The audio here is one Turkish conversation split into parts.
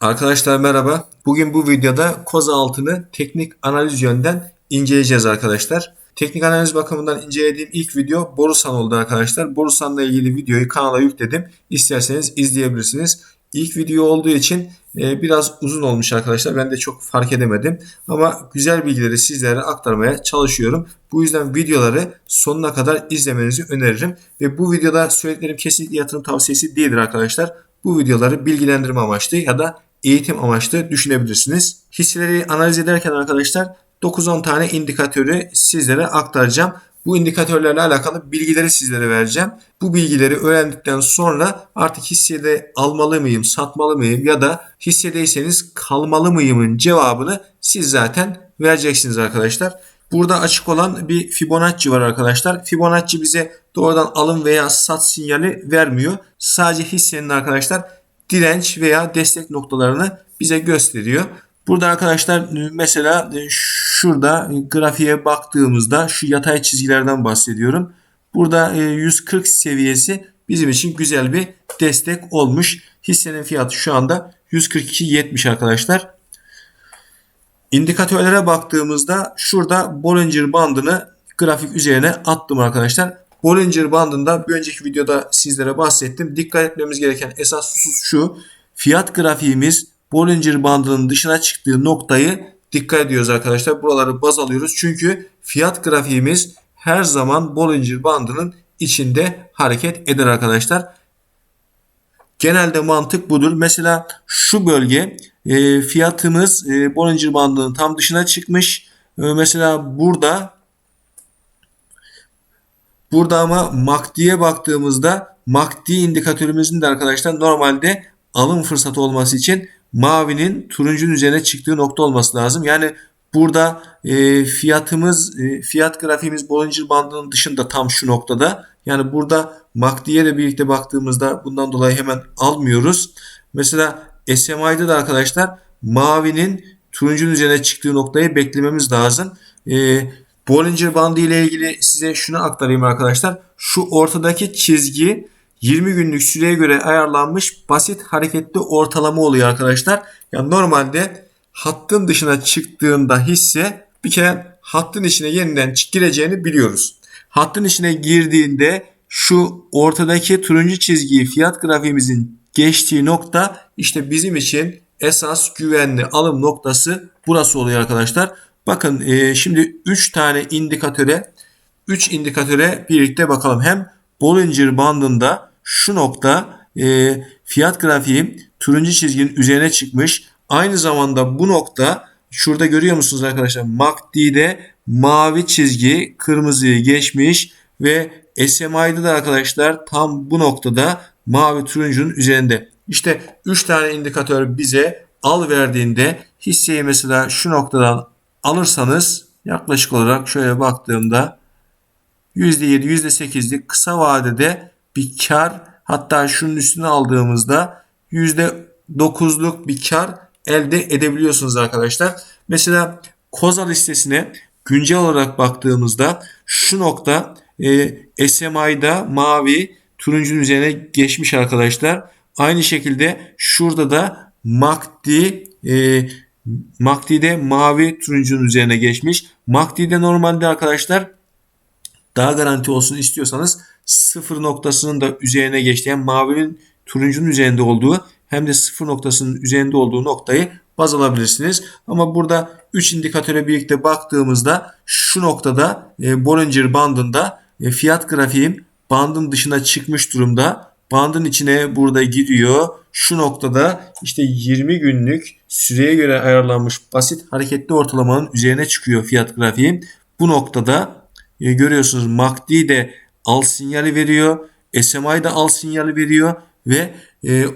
Arkadaşlar merhaba. Bugün bu videoda koza altını teknik analiz yönden inceleyeceğiz arkadaşlar. Teknik analiz bakımından incelediğim ilk video Borusan oldu arkadaşlar. Borusan'la ilgili videoyu kanala yükledim. İsterseniz izleyebilirsiniz. İlk video olduğu için e, biraz uzun olmuş arkadaşlar. Ben de çok fark edemedim. Ama güzel bilgileri sizlere aktarmaya çalışıyorum. Bu yüzden videoları sonuna kadar izlemenizi öneririm. Ve bu videoda söylediklerim kesinlikle yatırım tavsiyesi değildir arkadaşlar. Bu videoları bilgilendirme amaçlı ya da eğitim amaçlı düşünebilirsiniz. Hisseleri analiz ederken arkadaşlar 9-10 tane indikatörü sizlere aktaracağım. Bu indikatörlerle alakalı bilgileri sizlere vereceğim. Bu bilgileri öğrendikten sonra artık hissede almalı mıyım, satmalı mıyım ya da hissedeyseniz kalmalı mıyımın cevabını siz zaten vereceksiniz arkadaşlar. Burada açık olan bir Fibonacci var arkadaşlar. Fibonacci bize doğrudan alım veya sat sinyali vermiyor. Sadece hissenin arkadaşlar direnç veya destek noktalarını bize gösteriyor. Burada arkadaşlar mesela şurada grafiğe baktığımızda şu yatay çizgilerden bahsediyorum. Burada 140 seviyesi bizim için güzel bir destek olmuş. Hissenin fiyatı şu anda 142.70 arkadaşlar. İndikatörlere baktığımızda şurada Bollinger bandını grafik üzerine attım arkadaşlar. Bollinger bandında bir önceki videoda sizlere bahsettim. Dikkat etmemiz gereken esas husus şu. Fiyat grafiğimiz Bollinger bandının dışına çıktığı noktayı dikkat ediyoruz arkadaşlar. Buraları baz alıyoruz. Çünkü fiyat grafiğimiz her zaman Bollinger bandının içinde hareket eder arkadaşlar. Genelde mantık budur. Mesela şu bölge e, fiyatımız e, Bollinger bandının tam dışına çıkmış. E, mesela burada burada ama MACD'ye baktığımızda MACD indikatörümüzün de arkadaşlar normalde alım fırsatı olması için mavinin turuncunun üzerine çıktığı nokta olması lazım. Yani burada e, fiyatımız e, fiyat grafiğimiz Bollinger bandının dışında tam şu noktada. Yani burada MACD'ye de birlikte baktığımızda bundan dolayı hemen almıyoruz. Mesela SMI'de de arkadaşlar mavinin turuncunun üzerine çıktığı noktayı beklememiz lazım. E, Bollinger bandı ile ilgili size şunu aktarayım arkadaşlar. Şu ortadaki çizgi 20 günlük süreye göre ayarlanmış basit hareketli ortalama oluyor arkadaşlar. Yani normalde hattın dışına çıktığında hisse bir kere hattın içine yeniden gireceğini biliyoruz. Hattın içine girdiğinde şu ortadaki turuncu çizgiyi fiyat grafiğimizin geçtiği nokta işte bizim için esas güvenli alım noktası burası oluyor arkadaşlar. Bakın e, şimdi 3 tane indikatöre 3 indikatöre birlikte bakalım. Hem Bollinger bandında şu nokta e, fiyat grafiği turuncu çizginin üzerine çıkmış. Aynı zamanda bu nokta şurada görüyor musunuz arkadaşlar? MACD'de mavi çizgi kırmızıyı geçmiş ve SMI'de de arkadaşlar tam bu noktada mavi turuncunun üzerinde. İşte 3 tane indikatör bize al verdiğinde hisseyi mesela şu noktadan alırsanız yaklaşık olarak şöyle baktığımda %7 %8'lik kısa vadede bir kar hatta şunun üstüne aldığımızda %9'luk bir kar elde edebiliyorsunuz arkadaşlar. Mesela Koza listesine güncel olarak baktığımızda şu nokta e, SMI'da mavi turuncunun üzerine geçmiş arkadaşlar. Aynı şekilde şurada da MACD e, MACD'de mavi turuncunun üzerine geçmiş. MACD'de normalde arkadaşlar daha garanti olsun istiyorsanız sıfır noktasının da üzerine geçtiği yani mavinin turuncunun üzerinde olduğu hem de sıfır noktasının üzerinde olduğu noktayı baz alabilirsiniz. Ama burada 3 indikatöre birlikte baktığımızda şu noktada e, Bollinger bandında e, fiyat grafiğim bandın dışına çıkmış durumda. Bandın içine burada gidiyor. Şu noktada işte 20 günlük süreye göre ayarlanmış basit hareketli ortalamanın üzerine çıkıyor fiyat grafiğim. Bu noktada e, görüyorsunuz MACD de al sinyali veriyor. SMI de al sinyali veriyor ve e,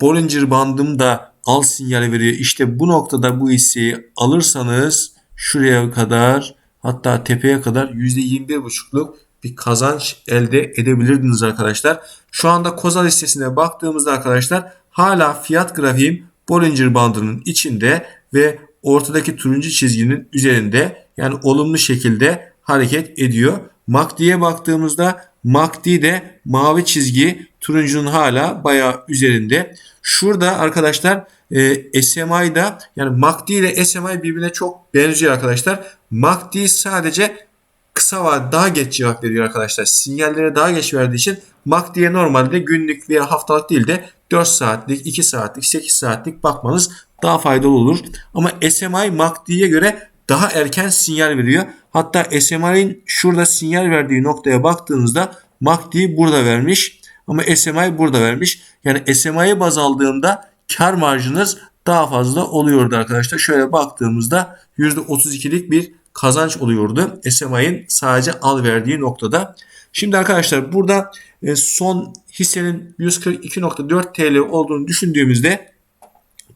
Bollinger bandım da al sinyali veriyor. İşte bu noktada bu hisseyi alırsanız şuraya kadar hatta tepeye kadar %21,5'luk bir kazanç elde edebilirdiniz arkadaşlar. Şu anda Koza listesine baktığımızda arkadaşlar hala fiyat grafiğim Bollinger bandının içinde ve ortadaki turuncu çizginin üzerinde yani olumlu şekilde hareket ediyor. MACD'ye baktığımızda MACD de mavi çizgi turuncunun hala bayağı üzerinde. Şurada arkadaşlar e, SMI'da yani MACD ile SMI birbirine çok benziyor arkadaşlar. MACD sadece kısa vadede daha geç cevap veriyor arkadaşlar. Sinyallere daha geç verdiği için MACD'ye normalde günlük veya haftalık değil de 4 saatlik, 2 saatlik, 8 saatlik bakmanız daha faydalı olur. Ama SMI MACD'ye göre daha erken sinyal veriyor. Hatta SMI'nin şurada sinyal verdiği noktaya baktığınızda MACD burada vermiş ama SMI burada vermiş. Yani SMI'yi baz aldığımda kar marjınız daha fazla oluyordu arkadaşlar. Şöyle baktığımızda %32'lik bir kazanç oluyordu. SMI'nin sadece al verdiği noktada. Şimdi arkadaşlar burada e, son hissenin 142.4 TL olduğunu düşündüğümüzde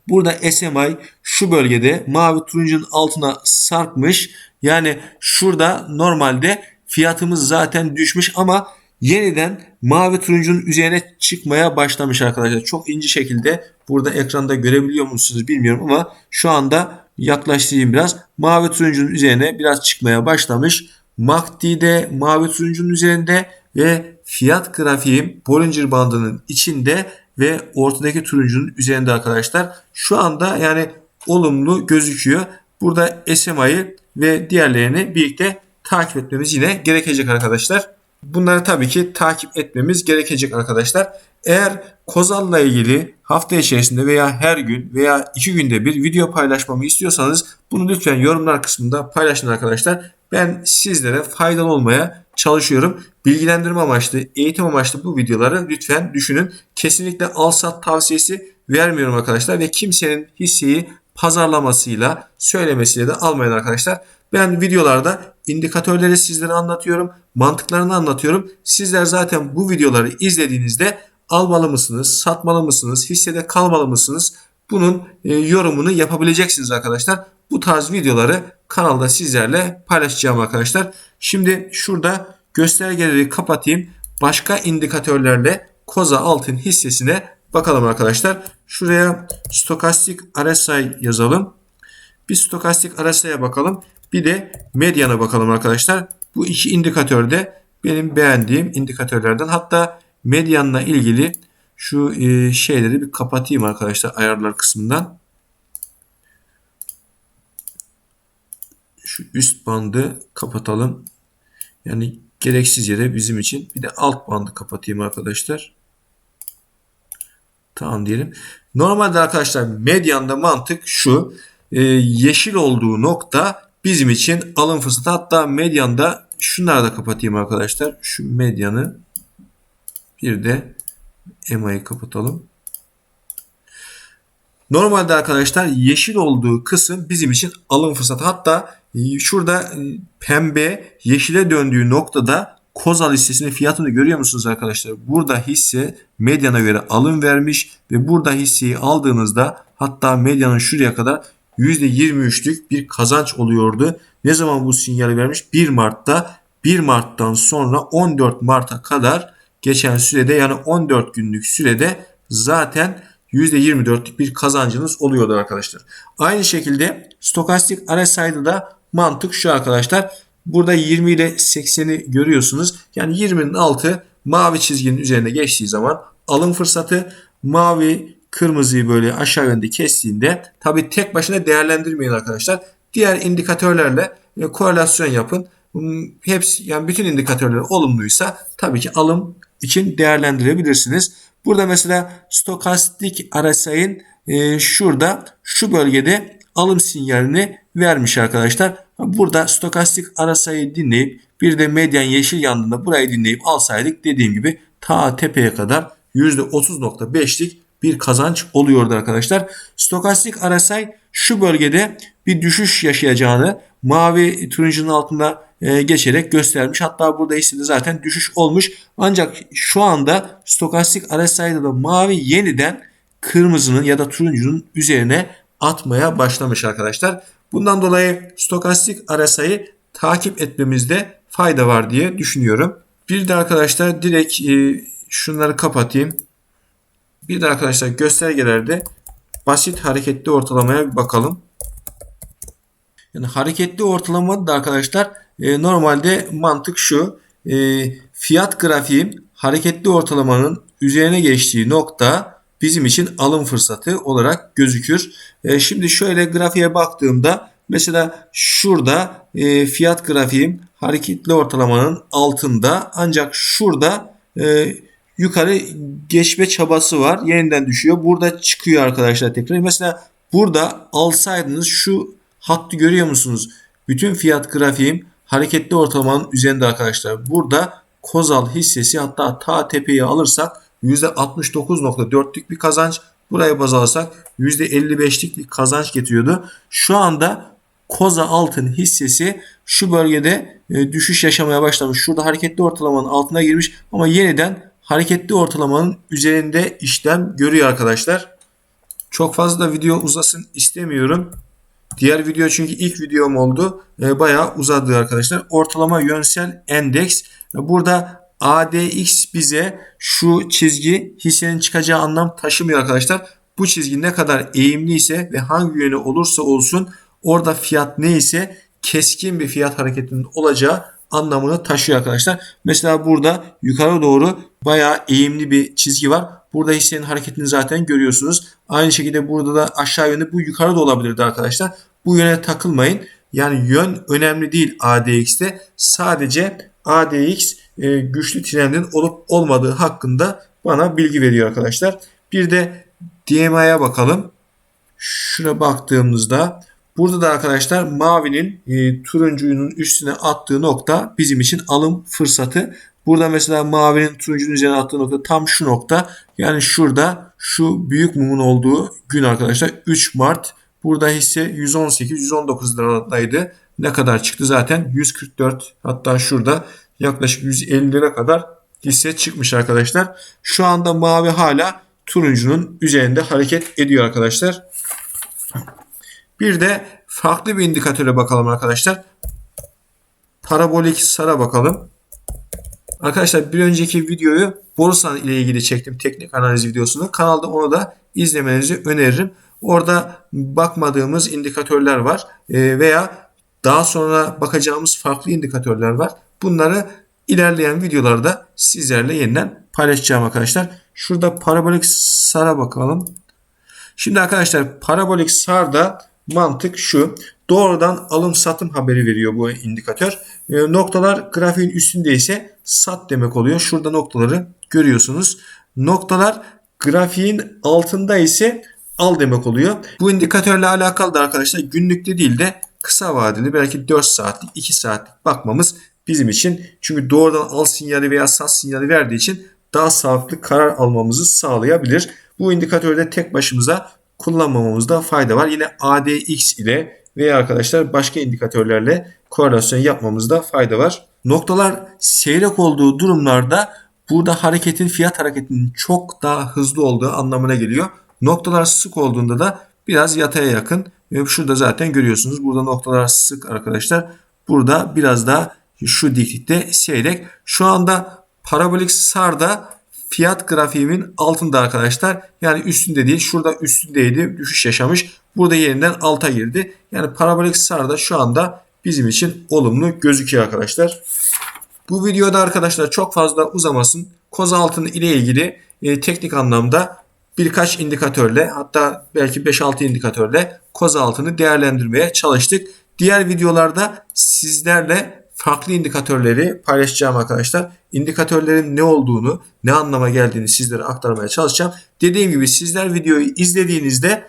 burada SMI şu bölgede mavi turuncunun altına sarkmış. Yani şurada normalde fiyatımız zaten düşmüş ama yeniden mavi turuncunun üzerine çıkmaya başlamış arkadaşlar. Çok ince şekilde burada ekranda görebiliyor musunuz bilmiyorum ama şu anda yaklaştırayım biraz. Mavi turuncunun üzerine biraz çıkmaya başlamış. MACD'de mavi turuncunun üzerinde ve fiyat grafiğim Bollinger bandının içinde ve ortadaki turuncunun üzerinde arkadaşlar. Şu anda yani olumlu gözüküyor. Burada SMA'yı ve diğerlerini birlikte takip etmemiz yine gerekecek arkadaşlar. Bunları tabii ki takip etmemiz gerekecek arkadaşlar. Eğer Kozal'la ilgili hafta içerisinde veya her gün veya iki günde bir video paylaşmamı istiyorsanız bunu lütfen yorumlar kısmında paylaşın arkadaşlar. Ben sizlere faydalı olmaya çalışıyorum. Bilgilendirme amaçlı, eğitim amaçlı bu videoları lütfen düşünün. Kesinlikle al sat tavsiyesi vermiyorum arkadaşlar ve kimsenin hisseyi pazarlamasıyla, söylemesiyle de almayın arkadaşlar. Ben videolarda indikatörleri sizlere anlatıyorum, mantıklarını anlatıyorum. Sizler zaten bu videoları izlediğinizde almalı mısınız, satmalı mısınız, hissede kalmalı mısınız? Bunun e, yorumunu yapabileceksiniz arkadaşlar. Bu tarz videoları kanalda sizlerle paylaşacağım arkadaşlar. Şimdi şurada göstergeleri kapatayım. Başka indikatörlerle Koza Altın hissesine bakalım arkadaşlar. Şuraya stokastik RSI yazalım. Bir stokastik RSI'ye bakalım. Bir de medyana bakalım arkadaşlar. Bu iki indikatör de benim beğendiğim indikatörlerden. Hatta medyanla ilgili şu e, şeyleri bir kapatayım arkadaşlar ayarlar kısmından. Şu üst bandı kapatalım. Yani gereksiz yere bizim için. Bir de alt bandı kapatayım arkadaşlar. Tamam diyelim. Normalde arkadaşlar medyanda mantık şu. E, yeşil olduğu nokta bizim için alım fırsatı. Hatta medyanda şunları da kapatayım arkadaşlar. Şu medyanı bir de EMA'yı kapatalım. Normalde arkadaşlar yeşil olduğu kısım bizim için alım fırsatı. Hatta şurada e, pembe yeşile döndüğü noktada Kozal hissesinin fiyatını görüyor musunuz arkadaşlar? Burada hisse medyana göre alım vermiş ve burada hisseyi aldığınızda hatta medyanın şuraya kadar %23'lük bir kazanç oluyordu. Ne zaman bu sinyali vermiş? 1 Mart'ta 1 Mart'tan sonra 14 Mart'a kadar geçen sürede yani 14 günlük sürede zaten %24'lük bir kazancınız oluyordu arkadaşlar. Aynı şekilde stokastik RSI'da da mantık şu arkadaşlar. Burada 20 ile 80'i görüyorsunuz. Yani 20'nin altı mavi çizginin üzerine geçtiği zaman alım fırsatı mavi kırmızıyı böyle aşağı yönde kestiğinde tabi tek başına değerlendirmeyin arkadaşlar. Diğer indikatörlerle e, korelasyon yapın. Hmm, hepsi yani bütün indikatörler olumluysa tabii ki alım için değerlendirebilirsiniz. Burada mesela stokastik RSI'nin e, şurada şu bölgede alım sinyalini vermiş arkadaşlar. Burada stokastik RSI'yi dinleyip bir de medyan yeşil yandığında burayı dinleyip alsaydık dediğim gibi ta tepeye kadar %30.5'lik bir kazanç oluyordu arkadaşlar. Stokastik RSI şu bölgede bir düşüş yaşayacağını mavi turuncunun altında e, geçerek göstermiş. Hatta burada hissede zaten düşüş olmuş. Ancak şu anda stokastik RSI'da da mavi yeniden kırmızının ya da turuncunun üzerine atmaya başlamış arkadaşlar. Bundan dolayı stokastik RSI'yi takip etmemizde fayda var diye düşünüyorum. Bir de arkadaşlar direkt e, şunları kapatayım. Bir de arkadaşlar göstergelerde basit hareketli ortalamaya bir bakalım. Yani hareketli ortalamada da arkadaşlar e, normalde mantık şu. E, fiyat grafiğim hareketli ortalamanın üzerine geçtiği nokta bizim için alım fırsatı olarak gözükür. E, şimdi şöyle grafiğe baktığımda mesela şurada e, fiyat grafiğim hareketli ortalamanın altında ancak şurada e, yukarı geçme çabası var. Yeniden düşüyor. Burada çıkıyor arkadaşlar tekrar. Mesela burada alsaydınız şu hattı görüyor musunuz? Bütün fiyat grafiğim hareketli ortalamanın üzerinde arkadaşlar. Burada Kozal hissesi hatta ta tepeyi alırsak %69.4'lük bir kazanç. Buraya baz alırsak %55'lik bir kazanç getiriyordu. Şu anda Koza altın hissesi şu bölgede e, düşüş yaşamaya başlamış. Şurada hareketli ortalamanın altına girmiş ama yeniden hareketli ortalamanın üzerinde işlem görüyor arkadaşlar. Çok fazla video uzasın istemiyorum. Diğer video çünkü ilk videom oldu. E, bayağı uzadı arkadaşlar. Ortalama yönsel endeks. Burada ADX bize şu çizgi hissenin çıkacağı anlam taşımıyor arkadaşlar. Bu çizgi ne kadar eğimli ise ve hangi yönü olursa olsun orada fiyat neyse keskin bir fiyat hareketinin olacağı anlamını taşıyor arkadaşlar. Mesela burada yukarı doğru bayağı eğimli bir çizgi var. Burada hissenin hareketini zaten görüyorsunuz. Aynı şekilde burada da aşağı yönde bu yukarı da olabilirdi arkadaşlar. Bu yöne takılmayın. Yani yön önemli değil ADX'te. Sadece ADX e, güçlü trendin olup olmadığı hakkında bana bilgi veriyor arkadaşlar. Bir de DMA'ya bakalım. Şuna baktığımızda burada da arkadaşlar mavinin e, turuncunun üstüne attığı nokta bizim için alım fırsatı. Burada mesela mavinin turuncunun üzerine attığı nokta tam şu nokta. Yani şurada şu büyük mumun olduğu gün arkadaşlar 3 Mart. Burada hisse 118-119 liradaydı. Ne kadar çıktı zaten 144 hatta şurada yaklaşık 150 lira kadar hisse çıkmış arkadaşlar. Şu anda mavi hala turuncunun üzerinde hareket ediyor arkadaşlar. Bir de farklı bir indikatöre bakalım arkadaşlar. Parabolik sara bakalım. Arkadaşlar bir önceki videoyu borsa ile ilgili çektim. Teknik analiz videosunu. Kanalda onu da izlemenizi öneririm. Orada bakmadığımız indikatörler var. E, veya daha sonra bakacağımız farklı indikatörler var. Bunları ilerleyen videolarda sizlerle yeniden paylaşacağım arkadaşlar. Şurada parabolik sara bakalım. Şimdi arkadaşlar parabolik sarda mantık şu. Doğrudan alım satım haberi veriyor bu indikatör. E, noktalar grafiğin üstünde ise sat demek oluyor. Şurada noktaları görüyorsunuz. Noktalar grafiğin altında ise al demek oluyor. Bu indikatörle alakalı da arkadaşlar günlükte değil de kısa vadeli belki 4 saatlik 2 saatlik bakmamız bizim için. Çünkü doğrudan al sinyali veya sat sinyali verdiği için daha sağlıklı karar almamızı sağlayabilir. Bu indikatörde tek başımıza kullanmamamızda fayda var. Yine ADX ile veya arkadaşlar başka indikatörlerle korelasyon yapmamızda fayda var. Noktalar seyrek olduğu durumlarda burada hareketin fiyat hareketinin çok daha hızlı olduğu anlamına geliyor. Noktalar sık olduğunda da biraz yataya yakın. Şurada zaten görüyorsunuz. Burada noktalar sık arkadaşlar. Burada biraz daha şu diklikte seyrek. Şu anda parabolik sarda fiyat grafiğimin altında arkadaşlar. Yani üstünde değil. Şurada üstündeydi. Düşüş yaşamış. Burada yeniden alta girdi. Yani parabolik sarda şu anda bizim için olumlu gözüküyor arkadaşlar. Bu videoda arkadaşlar çok fazla uzamasın. Koz altın ile ilgili e, teknik anlamda birkaç indikatörle hatta belki 5-6 indikatörle koz altını değerlendirmeye çalıştık. Diğer videolarda sizlerle farklı indikatörleri paylaşacağım arkadaşlar. İndikatörlerin ne olduğunu, ne anlama geldiğini sizlere aktarmaya çalışacağım. Dediğim gibi sizler videoyu izlediğinizde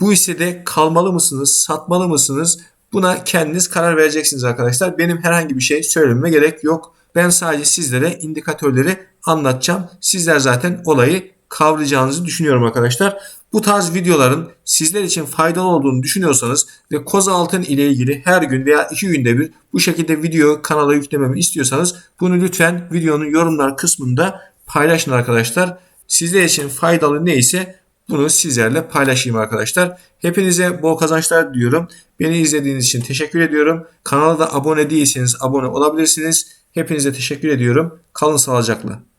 bu hissede kalmalı mısınız, satmalı mısınız? Buna kendiniz karar vereceksiniz arkadaşlar. Benim herhangi bir şey söylememe gerek yok. Ben sadece sizlere indikatörleri anlatacağım. Sizler zaten olayı kavrayacağınızı düşünüyorum arkadaşlar. Bu tarz videoların sizler için faydalı olduğunu düşünüyorsanız ve koz altın ile ilgili her gün veya iki günde bir bu şekilde video kanala yüklememi istiyorsanız bunu lütfen videonun yorumlar kısmında paylaşın arkadaşlar. Sizler için faydalı neyse bunu sizlerle paylaşayım arkadaşlar. Hepinize bol kazançlar diliyorum. Beni izlediğiniz için teşekkür ediyorum. Kanala da abone değilseniz abone olabilirsiniz. Hepinize teşekkür ediyorum. Kalın sağlıcakla.